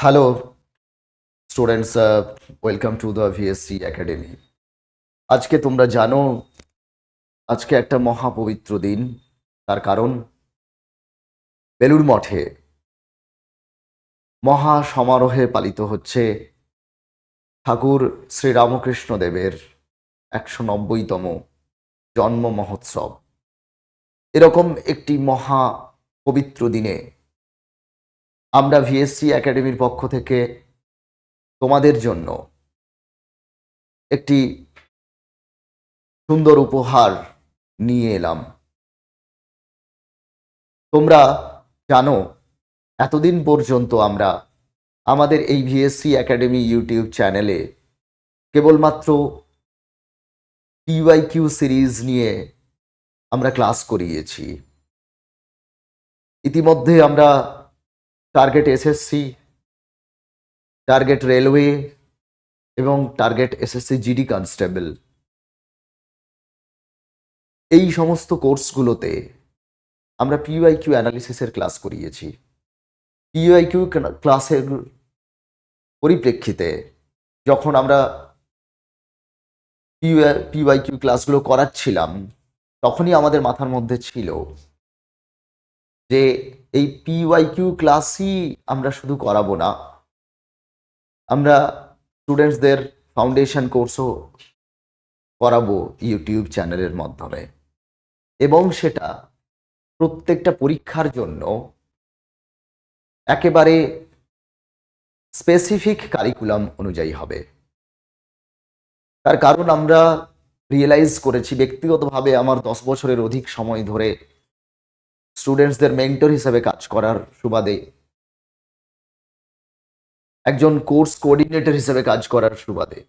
Hello students welcome to the VSC academy আজকে তোমরা জানো, আজকে একটা মহাপবিত্র দিন। তার কারণ, বেলুড় মঠে মহা সমারোহে পালিত হচ্ছে ঠাকুর শ্রীরামকৃষ্ণ দেবের একশো নব্বইতম জন্ম মহোৎসব। এরকম একটি মহা পবিত্র দিনে আমরা ভিএসসি একাডেমির পক্ষ থেকে তোমাদের জন্য একটি সুন্দর উপহার নিয়ে এলাম। তোমরা জানো, এতদিন পর্যন্ত আমরা আমাদের এই ভিএসসি একাডেমি ইউটিউব চ্যানেলে কেবলমাত্র টিওয়াই কিউ সিরিজ নিয়ে আমরা ক্লাস করিয়েছি। ইতিমধ্যে আমরা টার্গেট এসএসসি টার্গেট রেলওয়ে এবং টার্গেট এসএসসি জিডি কনস্টেবল এই সমস্ত কোর্সগুলোতে আমরা পিওয়াই পিওআইকিউ অ্যানালিসিসের ক্লাস করিয়েছি। পিওআইকিউ ক্লাসের পরিপ্রেক্ষিতে যখন আমরা পিওআইকিউ ক্লাসগুলো করাচ্ছিলাম, তখনই আমাদের মাথার মধ্যে ছিল যে এই পিওয়াইকিউ ক্লাসই আমরা শুধু করাবো না। আমরা স্টুডেন্টসদের ফাউন্ডেশন কোর্সও করাবো ইউটিউব চ্যানেলের মাধ্যমে। এবং সেটা প্রত্যেকটা পরীক্ষার জন্য একেবারে স্পেসিফিক কারিকুলাম অনুযায়ী হবে। তার কারণ আমরা রিয়েলাইজ করেছি, ব্যক্তিগতভাবে আমার দশ বছরের অধিক সময় ধরে স্টুডেন্টসদের মেন্টর হিসেবে কাজ করার সুবাদে, একজন কোর্স কোঅর্ডিনেটর হিসেবে কাজ করার সুবাদে।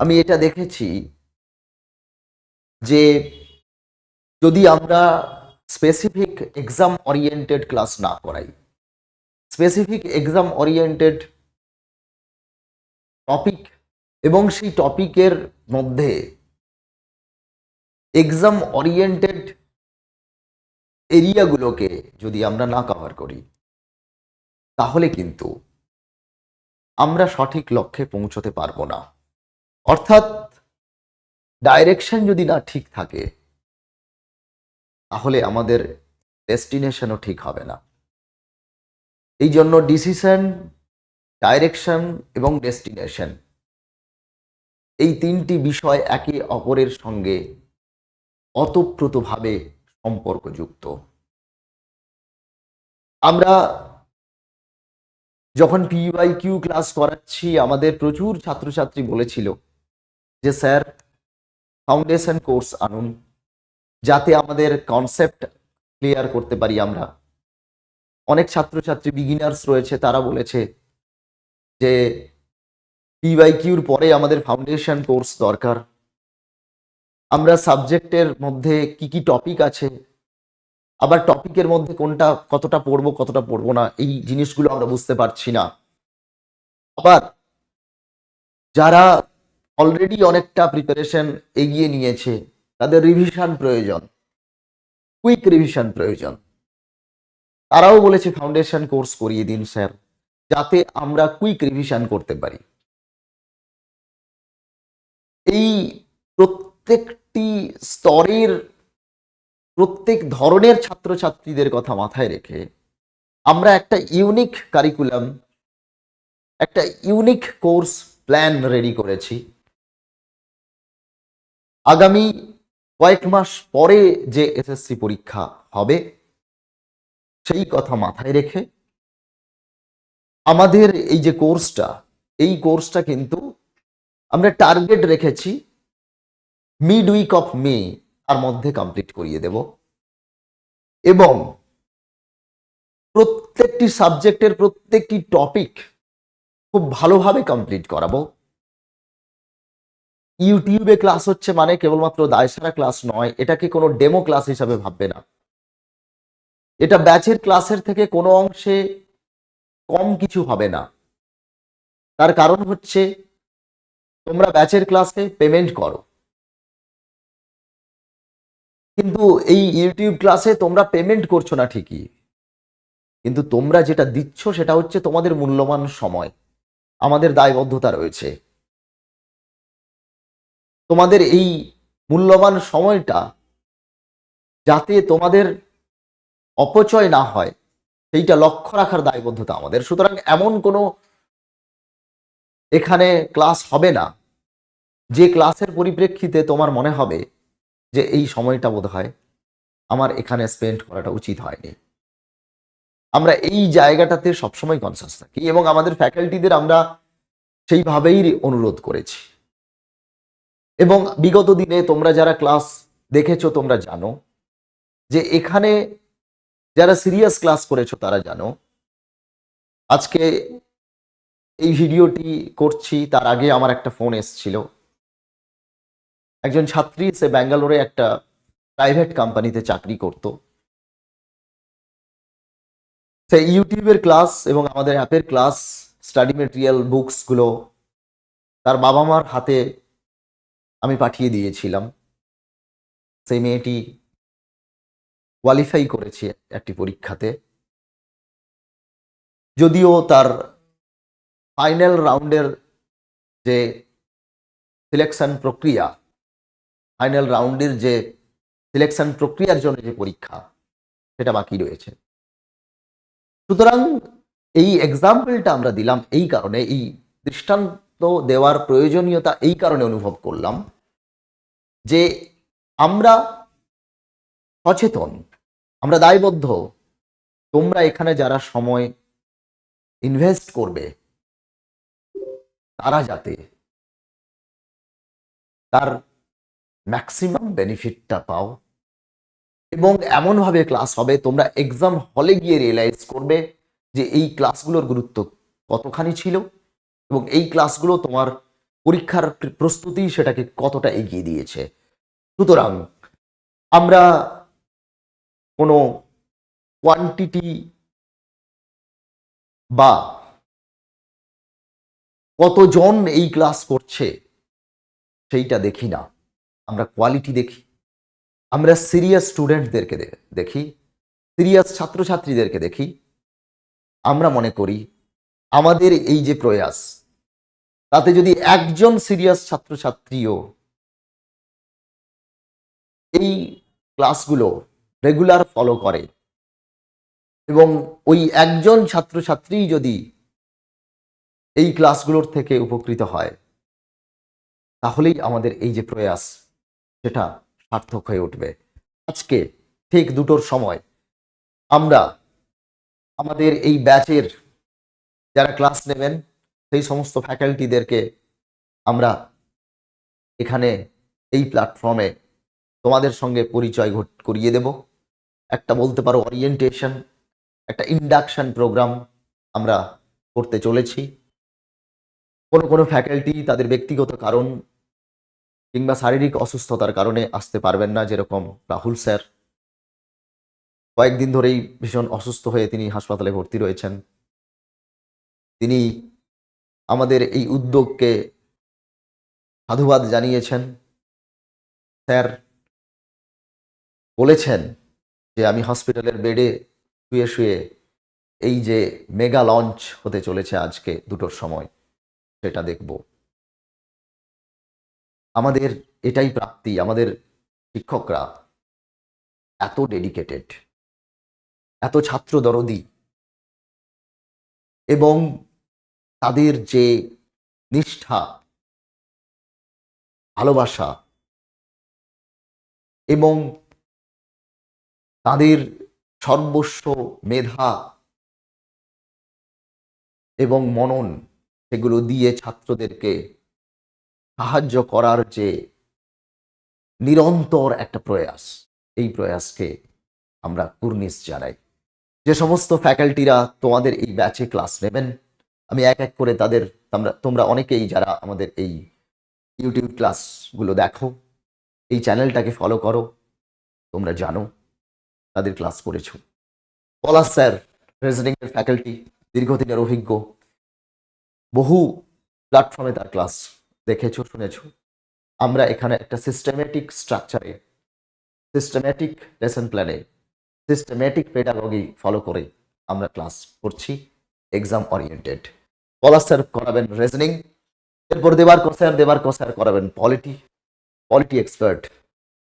আমি এটা দেখেছি যে যদি আমরা স্পেসিফিক এক্সাম ওরিয়েন্টেড ক্লাস না করাই স্পেসিফিক এক্সাম ওরিয়েন্টেড টপিক এবং সেই টপিকের মধ্যে এক্সাম ওরিয়েন্টেড এরিয়াগুলোকে যদি আমরা না কভার করি, তাহলে কিন্তু আমরা সঠিক লক্ষ্যে পৌঁছতে পারব না। অর্থাৎ ডাইরেকশন যদি না ঠিক থাকে, তাহলে আমাদের ডেস্টিনেশনও ঠিক হবে না। এই জন্য ডিসিশন ডাইরেকশন এবং ডেস্টিনেশন এই তিনটি বিষয় একে অপরের সঙ্গে অতপ্রতভাবে সম্পর্কযুক্ত। আমরা যখন পিওয়াই কিউ ক্লাস করাচ্ছি, আমাদের প্রচুর ছাত্রছাত্রী বলেছিল যে, স্যার ফাউন্ডেশন কোর্স আনুন, যাতে আমাদের কনসেপ্ট ক্লিয়ার করতে পারি আমরা। অনেক ছাত্রছাত্রী বিগিনার্স রয়েছে, তারা বলেছে যে পিওয়াই কিউর পরে আমাদের ফাউন্ডেশন কোর্স দরকার। আমরা সাবজেক্টের মধ্যে কি কি টপিক আছে? আবার টপিকের মধ্যে কোনটা কতটা পড়ব কতটা পড়ব না, এই জিনিসগুলো আমরা বুঝতে পারছি না। আবার যারা অলরেডি অনেকটা প্রিপারেশন এগিয়ে নিয়েছে, তাদের রিভিশন প্রয়োজন কুইক রিভিশন প্রয়োজন। তারাও বলেছে ফাউন্ডেশন কোর্স করিয়ে দিন স্যার যাতে আমরা কুইক রিভিশন করতে পারি। এই প্রত্যেকটি স্তরের, প্রত্যেক ধরনের ছাত্রছাত্রীদের কথা মাথায় রেখে আমরা একটা ইউনিক কারিকুলাম একটা ইউনিক কোর্স প্ল্যান রেডি করেছি। আগামী কয়েক মাস পরে যে এসএসসি পরীক্ষা হবে, সেই কথা মাথায় রেখে আমাদের এই যে কোর্সটা এই কোর্সটা কিন্তু আমরা টার্গেট রেখেছি মিড উইক অফ মে তার মধ্যে কমপ্লিট করিয়ে দেব। এবং প্রত্যেকটি সাবজেক্টের প্রত্যেকটি টপিক খুব ভালোভাবে কমপ্লিট করাবো। ইউটিউবে ক্লাস হচ্ছে মানে কেবলমাত্র দায়সারা ক্লাস নয়, এটাকে কোনো ডেমো ক্লাস হিসাবে ভাববে না। এটা ব্যাচের ক্লাসের থেকে কোনো অংশে কম কিছু হবে না। তার কারণ হচ্ছে তোমরা ব্যাচের ক্লাসে পেমেন্ট করো। কিন্তু এই ইউটিউব ক্লাসে তোমরা পেমেন্ট করছ না ঠিকই। কিন্তু তোমরা যেটা দিচ্ছ সেটা হচ্ছে তোমাদের মূল্যবান সময়। আমাদের দায়বদ্ধতা রয়েছে। তোমাদের এই মূল্যবান সময়টা যাতে তোমাদের অপচয় না হয়, সেইটা লক্ষ্য রাখার দায়বদ্ধতা আমাদের। সুতরাং এমন কোনো এখানে ক্লাস হবে না। যে ক্লাসের পরিপ্রেক্ষিতে তোমার মনে হবে যে এই সময়টা বোধ হয় আমার এখানে স্পেন্ড করাটা উচিত হয়নি। আমরা এই জায়গাটাতে সবসময় কনসাস থাকি এবং আমাদের ফ্যাকাল্টিদের আমরা সেইভাবেই অনুরোধ করেছি। এবং বিগত দিনে তোমরা যারা ক্লাস দেখেছ, তোমরা জানো যে এখানে যারা সিরিয়াস ক্লাস করেছ, তারা জানো আজকে এই ভিডিওটি করছি, তার আগে আমার একটা ফোন এসছিল। একজন ছাত্রী সে ব্যাঙ্গালোরে একটা প্রাইভেট কোম্পানিতে চাকরি করত। সে ইউটিউবের ক্লাস এবং আমাদের অ্যাপের ক্লাস স্টাডি মেটেরিয়াল বুকসগুলো তার বাবা মার হাতে আমি পাঠিয়ে দিয়েছিলাম। সেই মেয়েটি কোয়ালিফাই করেছে একটি পরীক্ষাতে। যদিও তার ফাইনাল রাউন্ডের যে সিলেকশন প্রক্রিয়া ফাইনাল রাউন্ডের যে সিলেকশন প্রক্রিয়ার জন্য যে পরীক্ষা, সেটা বাকি রয়েছে। সুতরাং এই এক্সাম্পলটা আমরা দিলাম এই কারণে, এই দৃষ্টান্ত দেওয়ার প্রয়োজনীয়তা এই কারণে অনুভব করলাম যে আমরা সচেতন, আমরা দায়বদ্ধ, তোমরা এখানে যারা সময় ইনভেস্ট করবে, তারা যাতে তার ম্যাক্সিমাম বেনিফিটটা পাও। এবং এমনভাবে ক্লাস হবে, তোমরা এক্সাম হলে গিয়ে রিয়েলাইজ করবে যে এই ক্লাসগুলোর গুরুত্ব কতখানি ছিল এবং এই ক্লাসগুলো তোমার পরীক্ষার প্রস্তুতি সেটাকে কতটা এগিয়ে দিয়েছে। সুতরাং আমরা কোনো কোয়ান্টিটি বা কতজন এই ক্লাস করছে, সেইটা দেখি না। আমরা কোয়ালিটি দেখি। আমরা সিরিয়াস স্টুডেন্টদেরকে দেখি সিরিয়াস ছাত্রছাত্রীদেরকে দেখি। আমরা মনে করি আমাদের এই যে প্রয়াস, তাতে যদি একজন সিরিয়াস ছাত্রছাত্রীও এই ক্লাসগুলো রেগুলার ফলো করে এবং ওই একজন ছাত্রছাত্রী যদি এই ক্লাসগুলোর থেকে উপকৃত হয়, তাহলেই আমাদের এই যে প্রয়াস সেটা সার্থক হয়ে উঠবে। আজকে ঠিক দুটোর সময় আমরা আমাদের এই ব্যাচের যারা ক্লাস নেবেন, সেই সমস্ত ফ্যাকাল্টিদেরকে আমরা এখানে এই প্ল্যাটফর্মে তোমাদের সঙ্গে পরিচয় ঘট করিয়ে দেব। একটা বলতে পারো অরিয়েন্টেশন একটা ইন্ডাকশন প্রোগ্রাম আমরা করতে চলেছি। কোনো কোনো ফ্যাকাল্টি তাদের ব্যক্তিগত কারণ কিংবা শারীরিক অসুস্থতার কারণে আসতে পারবেন না, যেরকম রাহুল স্যার। কয়েকদিন ধরেই ভীষণ অসুস্থ হয়ে তিনি হাসপাতালে ভর্তি রয়েছেন। তিনি আমাদের এই উদ্যোগকে সাধুবাদ জানিয়েছেন। স্যার বলেছেন যে আমি হসপিটালের বেডে শুয়ে শুয়ে এই যে মেগা লঞ্চ হতে চলেছে আজকে দুটোর সময়, সেটা দেখব। আমাদের এটাই প্রাপ্তি, আমাদের শিক্ষকরা এত ডেডিকেটেড এত ছাত্র দরদি এবং তাদের যে নিষ্ঠা, ভালোবাসা এবং তাদের সর্বস্ব মেধা এবং মনন, সেগুলো দিয়ে ছাত্রদেরকে সাহায্য করার যে নিরন্তর একটা প্রয়াস, এই প্রয়াসকে আমরা কুর্নিশ জানাই। যে সমস্ত ফ্যাকাল্টিরা তোমাদের এই ব্যাচে ক্লাস নেবেন, আমি এক এক করে তাদের, তোমরা তোমরা অনেকেই যারা আমাদের এই ইউটিউব ক্লাসগুলো দেখো, এই চ্যানেলটাকে ফলো করো, তোমরা জানো, তাদের ক্লাস করেছ। পলাশ স্যার রিজনিং এর ফ্যাকাল্টি, দীর্ঘদিনের অভিজ্ঞ, বহু প্ল্যাটফর্মে তার ক্লাস দেখেছ, শুনেছো? আমরা এখানে একটা সিস্টেমেটিক স্ট্রাকচারে সিস্টেম্যাটিক লেসন প্ল্যানে সিস্টেমেটিক পেডাগগি ফলো করে আমরা ক্লাস করছি এক্সাম ওরিয়েন্টেড পলাশ স্যার করাবেন রিজনিং এরপর দেবার স্যার দেবার স্যার করাবেন পলিটি পলিটি এক্সপার্ট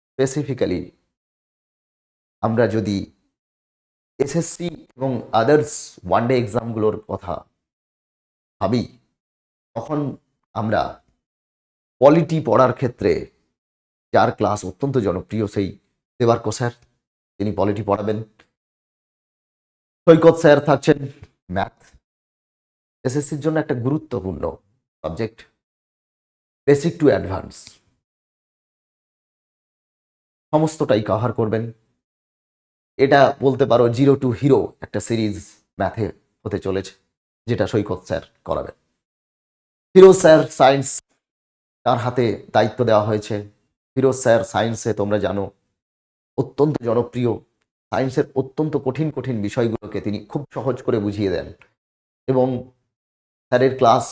স্পেসিফিক্যালি আমরা যদি এসএসসি এবং আদার্স ওয়ান ডে এক্সামগুলোর কথা ভাবি, তখন আমরা পলিটি পড়ার ক্ষেত্রে যার ক্লাস অত্যন্ত জনপ্রিয়, সেই দেবার্ক স্যার তিনি পলিটি পড়াবেন। সৈকত স্যার থাকছেন ম্যাথ এসএসসির জন্য একটা গুরুত্বপূর্ণ সাবজেক্ট বেসিক টু অ্যাডভান্স সমস্তটাই কভার করবেন। এটা বলতে পারো জিরো টু হিরো একটা সিরিজ ম্যাথে হতে চলেছে, যেটা সৈকত স্যার করাবেন। ফিরোজ স্যার সায়েন্স তার হাতে দায়িত্ব দেওয়া হয়েছে। ফিরোজ স্যার, সায়েন্সে তোমরা জানো, অত্যন্ত জনপ্রিয়। সায়েন্সের অত্যন্ত কঠিন কঠিন বিষয়গুলোকে তিনি খুব সহজ করে বুঝিয়ে দেন এবং স্যারের ক্লাস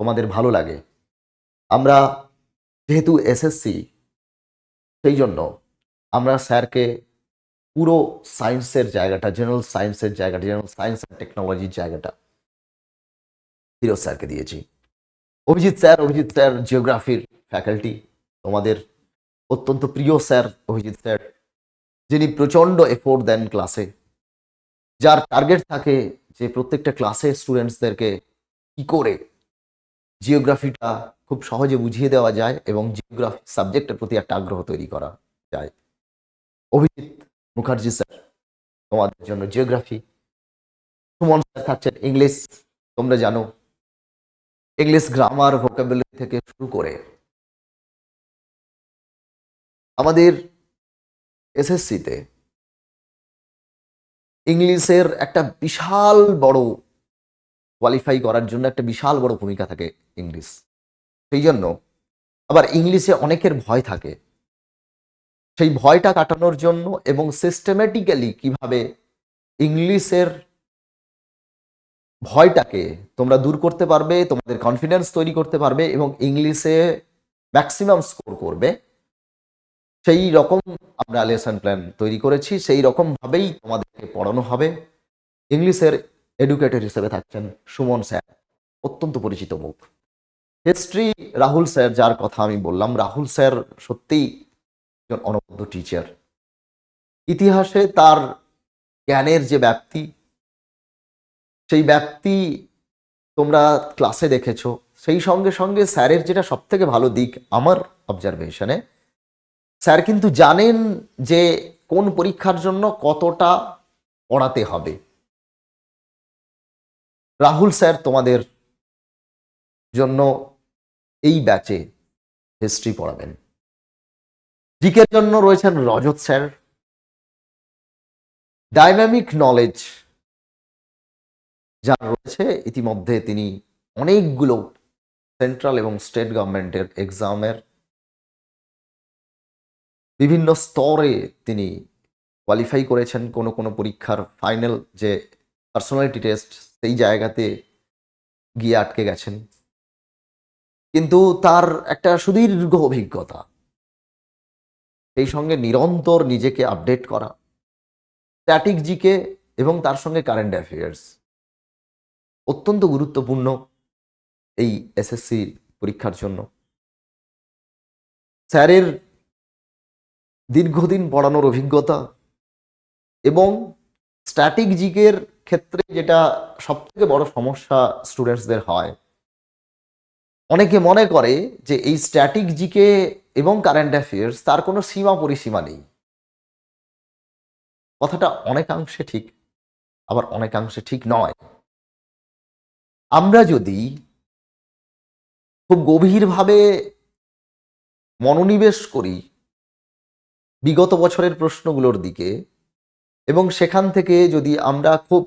তোমাদের ভালো লাগে। আমরা যেহেতু এসএসসি, সেই জন্য আমরা স্যারকে পুরো সায়েন্সের জায়গাটা, জেনারেল সায়েন্সের জায়গাটা, জেনারেল সায়েন্স অ্যান্ড টেকনোলজির জায়গাটা ফিরোজ স্যারকে দিয়েছি। অভিজিৎ স্যার অভিজিৎ স্যার জিওগ্রাফির ফ্যাকাল্টি তোমাদের অত্যন্ত প্রিয় স্যার অভিজিৎ স্যার, যিনি প্রচণ্ড এফোর্ট দেন ক্লাসে যার টার্গেট থাকে যে প্রত্যেকটা ক্লাসে স্টুডেন্টসদেরকে কি করে জিওগ্রাফিটা খুব সহজে বুঝিয়ে দেওয়া যায় এবং জিওগ্রাফি সাবজেক্টের প্রতি একটা আগ্রহ তৈরি করা যায়। অভিজিৎ মুখার্জি স্যার, তোমাদের জন্য জিওগ্রাফি সুমন স্যার থাকছেন ইংলিশ তোমরা জানো। ইংলিশ গ্রামার ভোকাবুলারি থেকে শুরু করে আমাদের এসএসসিতে ইংলিশের একটা বিশাল বড় কোয়ালিফাই করার জন্য একটা বিশাল বড় ভূমিকা থাকে ইংলিশ। সেই জন্য আবার ইংলিশে অনেকের ভয় থাকে। সেই ভয়টা কাটানোর জন্য এবং সিস্টেমেটিক্যালি কীভাবে ইংলিশের ভয়টাকে তোমরা দূর করতে পারবে, তোমাদের কনফিডেন্স তৈরি করতে পারবে এবং ইংলিশে ম্যাক্সিমাম স্কোর করবে। সেই রকম আমরা লেসন প্ল্যান তৈরি করেছি, সেই রকম ভাবেই তোমাদেরকে পড়ানো হবে। ইংলিশের এডুকেটর হিসেবে থাকছেন সুমন স্যার, অত্যন্ত পরিচিত মুখ। হিস্ট্রি রাহুল স্যার, যার কথা আমি বললাম, রাহুল স্যার সত্যিই একজন অনবদ্য টিচার ইতিহাসে তার জ্ঞানের যে ব্যাপ্তি সেই ব্যাপ্তি তোমরা ক্লাসে দেখেছ, সেই সঙ্গে সঙ্গে স্যারের যেটা সব থেকে ভালো দিক আমার অবজারভেশনে স্যার কিন্তু জানেন যে কোন পরীক্ষার জন্য কতটা পড়াতে হবে। রাহুল স্যার তোমাদের জন্য এই ব্যাচে হিস্ট্রি পড়াবেন। জিকের জন্য রয়েছেন রজত স্যার। ডাইনামিক নলেজ যার রয়েছে, ইতিমধ্যে তিনি অনেকগুলো সেন্ট্রাল এবং স্টেট গভর্নমেন্টের এক্সামের বিভিন্ন স্তরে তিনি কোয়ালিফাই করেছেন। কোনো কোনো পরীক্ষার ফাইনাল যে পার্সোনালিটি টেস্ট সেই জায়গাতে গিয়ে আটকে গেছেন। কিন্তু তার একটা সুদীর্ঘ অভিজ্ঞতা, সেই সঙ্গে নিরন্তর নিজেকে আপডেট করা স্ট্যাটিক জিকে এবং তার সঙ্গে কারেন্ট অ্যাফেয়ার্স অত্যন্ত গুরুত্বপূর্ণ এই এসএসসি পরীক্ষার জন্য। স্যারের দীর্ঘদিন পড়ানোর অভিজ্ঞতা এবং স্ট্যাটিক জিকের ক্ষেত্রে যেটা সবথেকে বড় সমস্যা স্টুডেন্টসদের হয়। অনেকে মনে করে যে এই স্ট্যাটিক জিকে এবং কারেন্ট অ্যাফেয়ার্স তার কোনো সীমা পরিসীমা নেই। কথাটা অনেকাংশে ঠিক, আবার অনেকাংশে ঠিক নয়। আমরা যদি খুব গভীরভাবে মনোনিবেশ করি বিগত বছরের প্রশ্নগুলোর দিকে এবং সেখান থেকে যদি আমরা খুব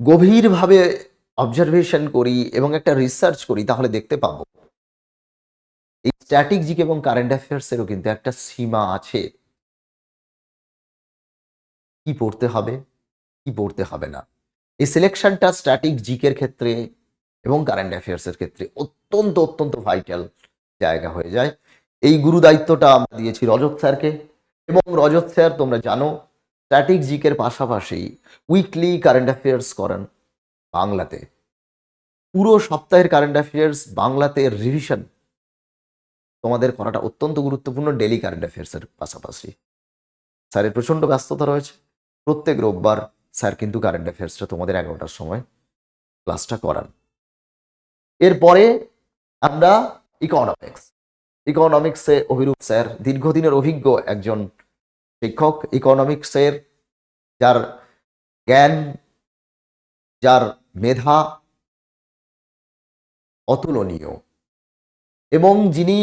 গভীরভাবে অবজারভেশন করি এবং একটা রিসার্চ করি, তাহলে দেখতে পাবো এই স্ট্যাটিক জিকে এবং কারেন্ট অ্যাফেয়ার্সেরও কিন্তু একটা সীমা আছে। কি পড়তে হবে, কি পড়তে হবে না। এই সিলেকশনটা স্ট্যাটিক জিকের ক্ষেত্রে এবং কারেন্ট অ্যাফেয়ার্সের ক্ষেত্রে অত্যন্ত অত্যন্ত ভাইটাল জায়গা হয়ে যায়। এই গুরু দায়িত্বটা আমরা দিয়েছি রজত স্যারকে। এবং রজত স্যার, তোমরা জানো স্ট্যাটিক জিকের পাশাপাশি উইকলি কারেন্ট অ্যাফেয়ার্স করেন বাংলাতে। পুরো সপ্তাহের কারেন্ট অ্যাফেয়ার্স বাংলাতে রিভিশন তোমাদের করাটা অত্যন্ত গুরুত্বপূর্ণ ডেলি কারেন্ট অ্যাফেয়ার্সের পাশাপাশি। স্যারের প্রচণ্ড ব্যস্ততা রয়েছে। প্রত্যেক রোববার স্যার, কিন্তু কারেন্ট অ্যাফেয়ার্সটা তোমাদের এগারোটার সময় ক্লাসটা করান। এরপরে আমরা ইকোনমিক্স ইকোনমিক্সে অভিরূপ স্যার, দীর্ঘদিনের অভিজ্ঞ একজন শিক্ষক। ইকোনমিক্সের যার জ্ঞান, যার মেধা অতুলনীয় এবং যিনি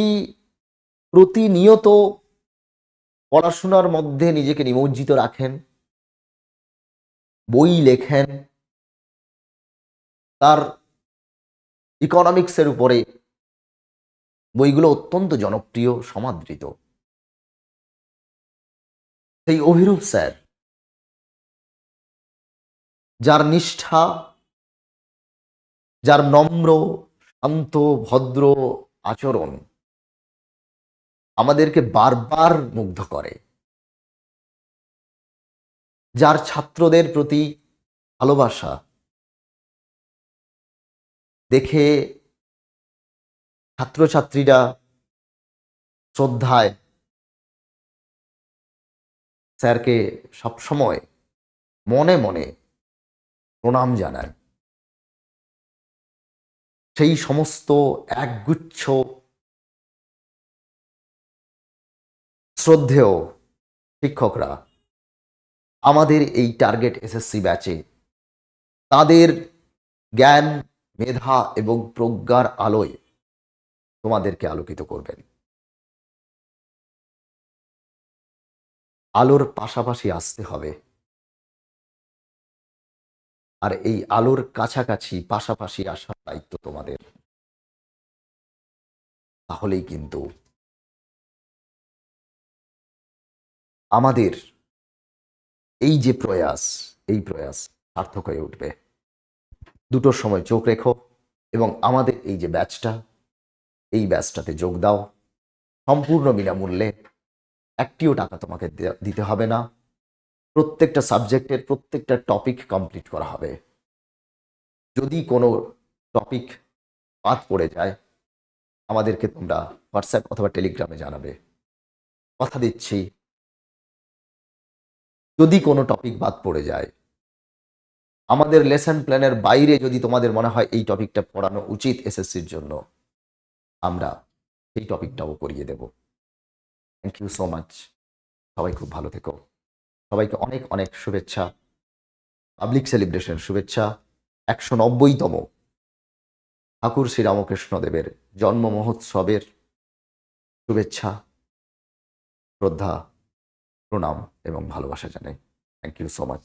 প্রতিনিয়ত পড়াশোনার মধ্যে নিজেকে নিমজ্জিত রাখেন বই লেখেন। তার ইকোনমিক্সের উপরে বইগুলো অত্যন্ত জনপ্রিয়, সমাদৃত। সেই অভিরূপ স্যার, যার নিষ্ঠা, যার নম্র, শান্ত, ভদ্র আচরণ আমাদেরকে বারবার মুগ্ধ করে। যার ছাত্রদের প্রতি ভালোবাসা, দেখে ছাত্রছাত্রীরা শ্রদ্ধায় স্যারকে সবসময় মনে মনে প্রণাম জানায়। সেই সমস্ত একগুচ্ছ শ্রদ্ধেয় শিক্ষকরা আমাদের এই টার্গেট এসএসসি ব্যাচে তাদের জ্ঞান, মেধা এবং প্রজ্ঞার আলোয় তোমাদেরকে আলোকিত করবেন। আলোর পাশাপাশি আসতে হবে। আর এই আলোর কাছাকাছি, পাশাপাশি আসার দায়িত্ব তোমাদের। তাহলেই কিন্তু আমাদের এই যে প্রয়াস, এই প্রয়াস সার্থক হয়ে উঠবে। দুটোর সময় চোখ রেখো এবং আমাদের এই যে ব্যাচটা, এই ব্যাচটাতে যোগ দাও। সম্পূর্ণ বিনামূল্যে একটিও টাকা তোমাকে দিতে হবে না। প্রত্যেকটা সাবজেক্টের প্রত্যেকটা টপিক কমপ্লিট করা হবে। যদি কোনো টপিক বাদ পড়ে যায়, আমাদেরকে তোমরা হোয়াটসঅ্যাপ অথবা টেলিগ্রামে জানাবে। কথা দিচ্ছি। যদি কোনো টপিক বাদ পড়ে যায়, আমাদের লেসন প্ল্যানের বাইরে যদি তোমাদের মনে হয় এই টপিকটা পড়ানো উচিত এসএসসির জন্য, আমরা এই টপিকটাও করিয়ে দেব। থ্যাংক ইউ সো মাচ সবাই খুব ভালো থেকো। সবাইকে অনেক অনেক শুভেচ্ছা। পাবলিক সেলিব্রেশন শুভেচ্ছা। একশো নব্বইতম ঠাকুর শ্রীরামকৃষ্ণদেবের জন্ম মহোৎসবের শুভেচ্ছা। শ্রদ্ধা। প্রণাম এবং ভালোবাসা জানাই। Thank you so much